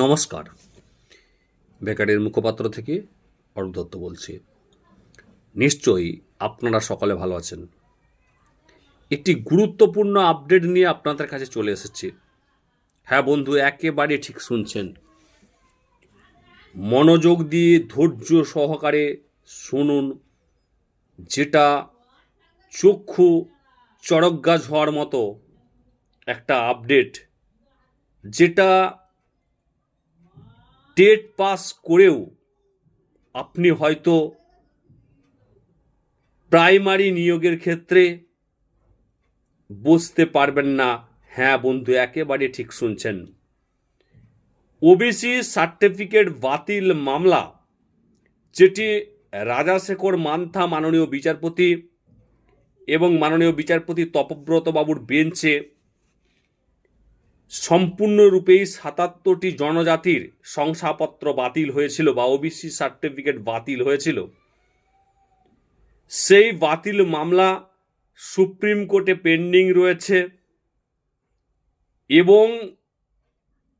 নমস্কার। বেকারের মুখপাত্র থেকে অরূপ দত্ত বলছি। নিশ্চয়ই আপনারা সকলে ভালো আছেন। একটি গুরুত্বপূর্ণ আপডেট নিয়ে আপনাদের কাছে চলে এসেছি। হ্যাঁ বন্ধু, একেবারে ঠিক শুনছেন। মনোযোগ দিয়ে ধৈর্য সহকারে শুনুন, যেটা চক্ষু চড়কগাছ হওয়ার মতো একটা আপডেট, যেটা টেট পাস করেও আপনি হয়তো প্রাইমারি নিয়োগের ক্ষেত্রে বসতে পারবেন না। হ্যাঁ বন্ধু, একেবারে ঠিক শুনছেন। ওবিসি সার্টিফিকেট বাতিল মামলা, যেটি রাজাশেখর মান্থা মাননীয় বিচারপতি এবং মাননীয় বিচারপতি তপব্রত বাবুর বেঞ্চে সম্পূর্ণরূপেই সাতাত্তরটি জনজাতির শংসাপত্র বাতিল হয়েছিল বা ওবিসি সার্টিফিকেট বাতিল হয়েছিল। সেই বাতিল মামলা সুপ্রিম কোর্টে পেন্ডিং রয়েছে এবং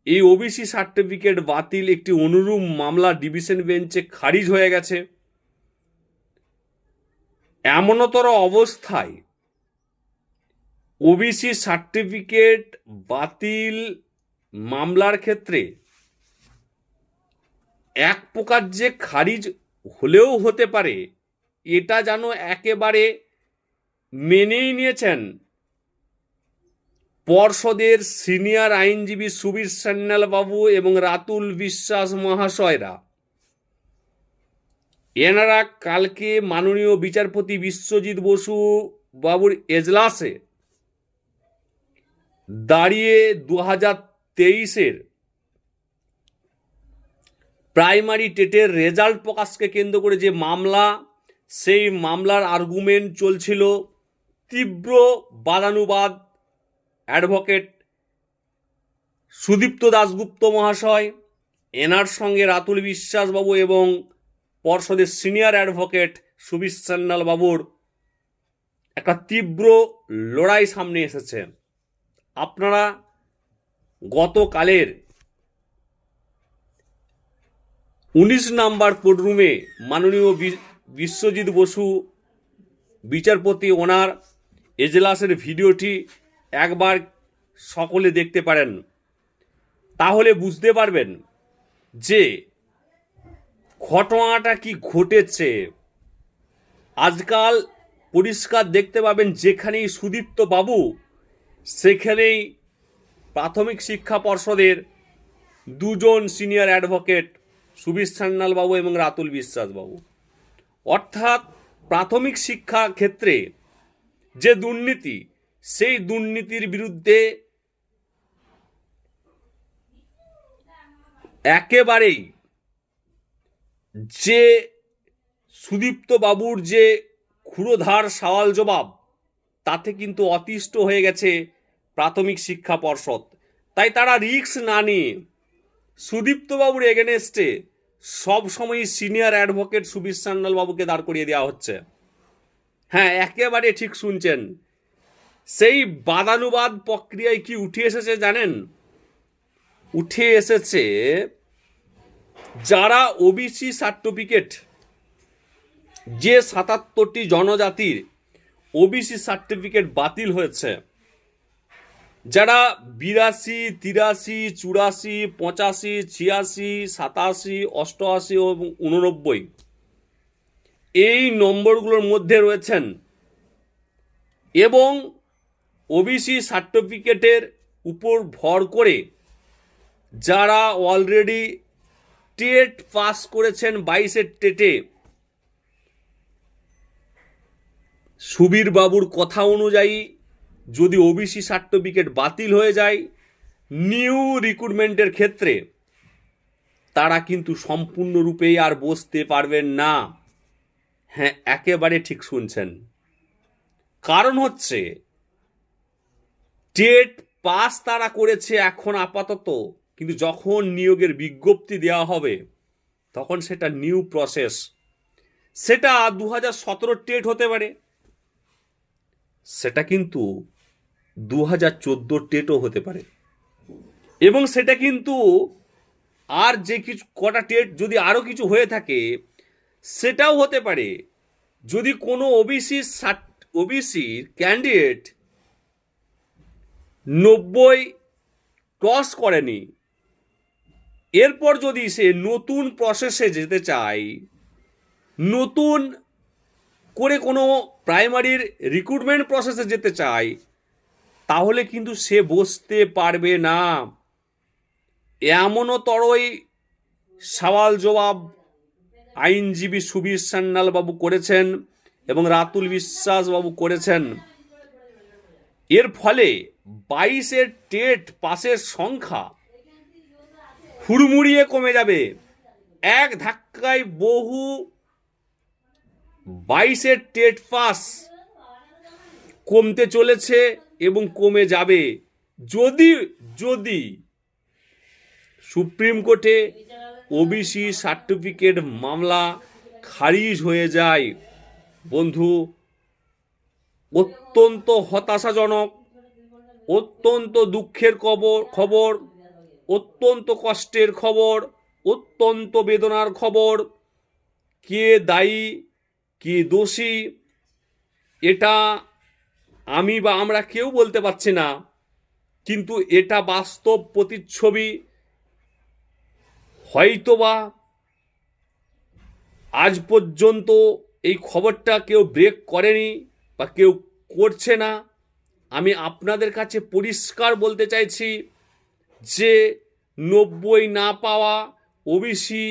এই ওবিসি সার্টিফিকেট বাতিল একটি অনুরূপ মামলা ডিভিশন বেঞ্চে খারিজ হয়ে গেছে। এমনতর অবস্থায় ওবিসি সার্টিফিকেট বাতিল মামলার ক্ষেত্রে এক প্রকার যে খারিজ হলেও হতে পারে, এটা যেন একেবারে মেনেই নিয়েছেন পর্ষদের সিনিয়র আইনজীবী সুবীর বাবু এবং রাতুল বিশ্বাস মহাশয়রা। এনারা কালকে মাননীয় বিচারপতি বিশ্বজিৎ বসু বাবুর এজলাসে দাঁড়িয়ে দু হাজার তেইশের প্রাইমারি টেটের রেজাল্ট প্রকাশকে কেন্দ্র করে যে মামলা, সেই মামলার আর্গুমেন্ট চলছিল তীব্র বাদানুবাদ অ্যাডভোকেট সুদীপ্ত দাশগুপ্ত মহাশয়, এনার সঙ্গে রাতুল বিশ্বাসবাবু এবং পর্ষদের সিনিয়র অ্যাডভোকেট সুবিশ সান্যাল বাবুর একটা তীব্র লড়াই সামনে এসেছে। আপনারা গতকালের উনিশ নাম্বার কোর্টরুমে মাননীয় বিশ্বজিৎ বসু, বিচারপতি ওনার এজলাসের ভিডিওটি একবার সকলে দেখতে পারেন। তাহলে বুঝতে পারবেন যে ঘটনাটা কি ঘটেছে। আজকাল পরিষ্কার দেখতে পাবেন যেখানেই সুদীপ্ত বাবু সেখানেই প্রাথমিক শিক্ষা পর্ষদের দুজন সিনিয়র অ্যাডভোকেট সুবিশ সান্যাল বাবু এবং রাতুল বিশ্বাস বাবু। অর্থাৎ প্রাথমিক শিক্ষা ক্ষেত্রে যে দুর্নীতি, সেই দুর্নীতির বিরুদ্ধে একেবারেই যে সুদীপ্ত বাবুর যে ক্ষুরোধার, সওয়াল জবাব, তাতে কিন্তু অতিষ্ঠ হয়ে গেছে প্রাথমিক শিক্ষা পর্ষদ। তাই তারা রিস্ক না নিয়ে সুদীপ্তবাবুর এগেনেস্টে সব সময় সিনিয়র অ্যাডভোকেট সুবিশ সান্যাল বাবুকে দাঁড় করিয়ে দেওয়া হচ্ছে। হ্যাঁ একেবারে ঠিক শুনছেন। সেই বাদানুবাদ প্রক্রিয়ায় কি উঠে এসেছে জানেন? উঠে এসেছে যারা ওবিসি সার্টিফিকেট যে সাতাত্তরটি জনজাতির ওবিসি সার্টিফিকেট বাতিল হয়েছে। যারা বিরাশি, তিরাশি, চুরাশি, পঁচাশি, ছিয়াশি, সাতাশি, অষ্টআশি এবং উননব্বই এই নম্বরগুলোর মধ্যে রয়েছেন এবং ওবিসি সার্টিফিকেটের উপর ভর করে যারা অলরেডি টেট পাস করেছেন বাইশের টেটে সুবীর বাবুর কথা অনুযায়ী যদি ওবিসি সার্টিফিকেট বাতিল হয়ে যায় নিউ রিক্রুটমেন্টের ক্ষেত্রে তারা কিন্তু সম্পূর্ণরূপেই আর বসতে পারবেন না। হ্যাঁ একেবারে ঠিক শুনছেন। কারণ হচ্ছে, টেট পাস তারা করেছে এখন আপাতত, কিন্তু যখন নিয়োগের বিজ্ঞপ্তি দেওয়া হবে, তখন সেটা নিউ প্রসেস সেটা দু হাজার সতেরো টেট হতে পারে। সেটা কিন্তু দু হাজার চোদ্দোর টেটও হতে পারে। এবং সেটা কিন্তু আর যে কিছু, কটা টেট যদি আরও কিছু হয়ে থাকে, সেটাও হতে পারে। যদি কোনো ওবিসি ওবিসির ক্যান্ডিডেট নব্বই ক্রস করেনি, এরপর যদি সে নতুন প্রসেসে যেতে চায়, নতুন করে কোনো প্রাইমারির রিক্রুটমেন্ট প্রসেসে যেতে চায় তাহলে কিন্তু সে বসতে পারবে না। এমনও তরই সওয়াল জবাব আইনজীবী সুবীর সান্যাল বাবু করেছেন এবং রাতুল বিশ্বাস বাবু করেছেন। এর ফলে বাইশের টেট পাসের সংখ্যা হুড়মুড়িয়ে কমে যাবে। এক ধাক্কায় বহু বাইশের টেট পাস কমতে চলেছে। এবং কমে যাবে। যদি যদি সুপ্রিম কোর্টে ওবিসি সার্টিফিকেট মামলা খারিজ হয়ে যায়, বন্ধু, অত্যন্ত হতাশাজনক, অত্যন্ত দুঃখের খবর খবর, অত্যন্ত কষ্টের খবর, অত্যন্ত বেদনার খবর, কে দায়ী, কে দোষী, এটা আমি বা আমরা কেউ বলতে পারছি না, কিন্তু এটা বাস্তব প্রতিচ্ছবি। হয়তোবা আজ পর্যন্ত এই খবরটা কেউ ব্রেক করেনি বা কেউ করছে না। আমি আপনাদের কাছে পরিষ্কার বলতে চাইছি যে, নব্বই না পাওয়া ওবিসি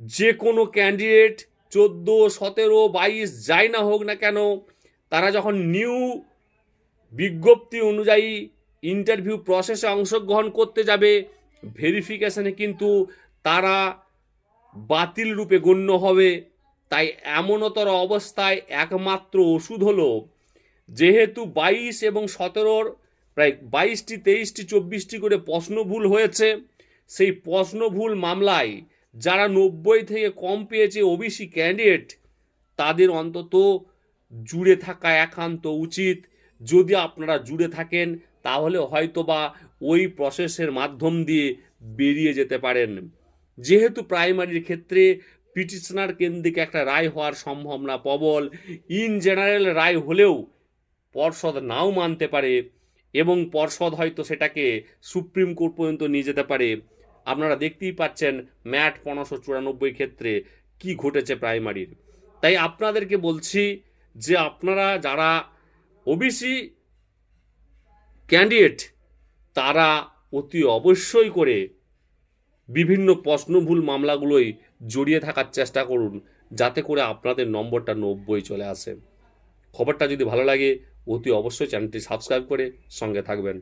যে কোনো ক্যান্ডিডেট চোদ্দ, সতেরো, বাইশ, যাই না হোক না কেন, তারা যখন নিউ বিজ্ঞপ্তি অনুযায়ী ইন্টারভিউ প্রসেসে অংশগ্রহণ করতে যাবে। ভেরিফিকেশনে কিন্তু তারা বাতিল রূপে গণ্য হবে। তাই এমনতর অবস্থায় একমাত্র ওষুধ হলো যেহেতু বাইশ এবং সতেরোর প্রায় বাইশটি, তেইশটি, চব্বিশটি করে প্রশ্ন ভুল হয়েছে। সেই প্রশ্ন ভুল মামলায় যারা নব্বই থেকে কম পেয়েছে ওবিসি ক্যান্ডিডেট তাদের অন্তত জুড়ে থাকা একান্ত উচিত। যদি আপনারা জুড়ে থাকেন, তাহলে হয়তোবা ওই প্রসেসের মাধ্যম দিয়ে বেরিয়ে যেতে পারেন। যেহেতু প্রাইমারির ক্ষেত্রে পিটিশনার কেন্দ্রিক একটা রায় হওয়ার সম্ভাবনা প্রবল ইন জেনারেল রায় হলেও পর্ষদ নাও মানতে পারে এবং পর্ষদ হয়তো সেটাকে সুপ্রিম কোর্ট পর্যন্ত নিয়ে যেতে পারে। আপনারা দেখতেই পাচ্ছেন ম্যাট পনেরোশো চুরানব্বই ক্ষেত্রে কি ঘটেছে প্রাইমারির তাই আপনাদেরকে বলছি যে আপনারা যারা ওবিসি ক্যান্ডিডেট, তারা অতি অবশ্যই করে বিভিন্ন প্রশ্নভুল মামলাগুলোই জড়িয়ে থাকার চেষ্টা করুন, যাতে করে আপনাদের নম্বরটা নব্বই চলে আসে। খবরটা যদি ভালো লাগে, অতি অবশ্যই চ্যানেলটি সাবস্ক্রাইব করে সঙ্গে থাকবেন।